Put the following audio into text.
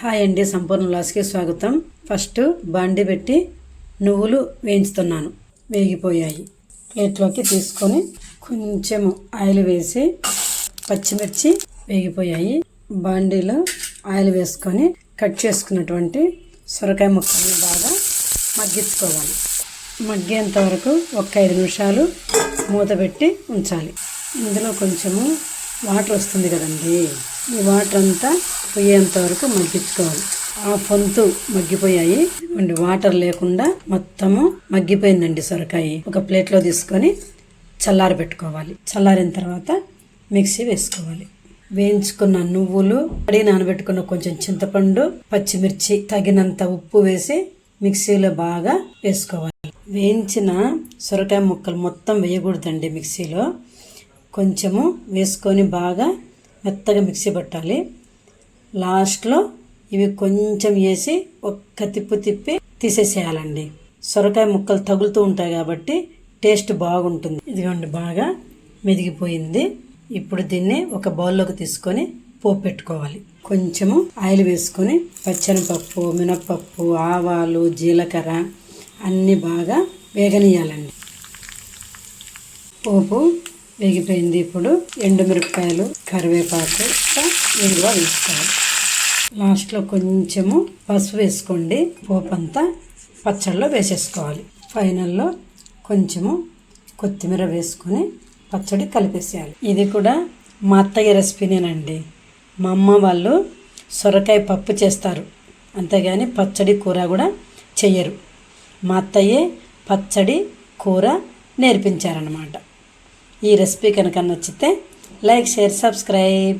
Hi అండి సంపూర్ణ లాస్కి స్వాగతం. ఫస్ట్ బండి పెట్టి నువ్వులు వేయించుతున్నాను. వేగిపోయాయి. ప్లేట్లోకి తీసుకొని కొంచెం ఆయిల్ వేసి పచ్చిమిర్చి వేగిపోయాయి. బండిలో ఆయిల్ వేసుకొని కట్ చేసుకున్నటువంటి సొరకాయ ముక్కల్ని బాగా మగ్గించుకోవాలి. మగ్గేంత వరకు ఒక ఐదు నిమిషాలు మూత పెట్టి ఉంచాలి. ఇందులో కొంచెము వాటర్ వస్తుంది కదండి. ఈ వాటర్ అంతా పోయేంత వరకు మగ్గించుకోవాలి. ఆ పొంతు మగ్గిపోయాయి. ఇదిగోండి వాటర్ లేకుండా మొత్తము మగ్గిపోయిందండి సొరకాయ. ఒక ప్లేట్లో తీసుకొని చల్లారి పెట్టుకోవాలి. చల్లారిన తర్వాత మిక్సీ వేసుకోవాలి. వేయించుకున్న నువ్వులు అడిగి నానబెట్టుకున్న కొంచెం చింతపండు పచ్చిమిర్చి తగినంత ఉప్పు వేసి మిక్సీలో బాగా వేసుకోవాలి. వేయించిన సొరకాయ ముక్కలు మొత్తం వేయకూడదండి మిక్సీలో. కొంచెము వేసుకొని బాగా మెత్తగా మిక్సీ పట్టాలి. లాస్ట్లో ఇవి కొంచెం వేసి ఒక్క తిప్పు తిప్పి తీసేసేయాలండి. సొరకాయ ముక్కలు తగులుతూ ఉంటాయి కాబట్టి టేస్ట్ బాగుంటుంది. ఇదిగోండి బాగా మెదిగిపోయింది. ఇప్పుడు దీన్ని ఒక బౌల్లోకి తీసుకొని పోపు పెట్టుకోవాలి. కొంచెము ఆయిల్ వేసుకొని పచ్చనిపప్పు మినప్పప్పు ఆవాలు జీలకర్ర అన్నీ బాగా వేగనీయాలండి పోపు వేగిపోయింది ఇప్పుడు ఎండుమిరపకాయలు కరివేపాకు ఇంగువ వేసుకోవాలి. లాస్ట్లో కొంచెము పసుపు వేసుకోండి. పోపు అంతా పచ్చళ్ళలో వేసేసుకోవాలి. ఫైనల్లో కొంచెము కొత్తిమీర వేసుకొని పచ్చడి కలిపేసేయాలి. ఇది కూడా మా అత్తయ్య రెసిపీనేనండి. మా అమ్మ వాళ్ళు సొరకాయ పప్పు చేస్తారు. అంతేగాని పచ్చడి కూర కూడా చెయ్యరు. మా అత్తయ్యే పచ్చడి కూర నేర్పించారనమాట ఈ రెసిపీ కనుక నచ్చితే లైక్ షేర్ సబ్స్క్రైబ్.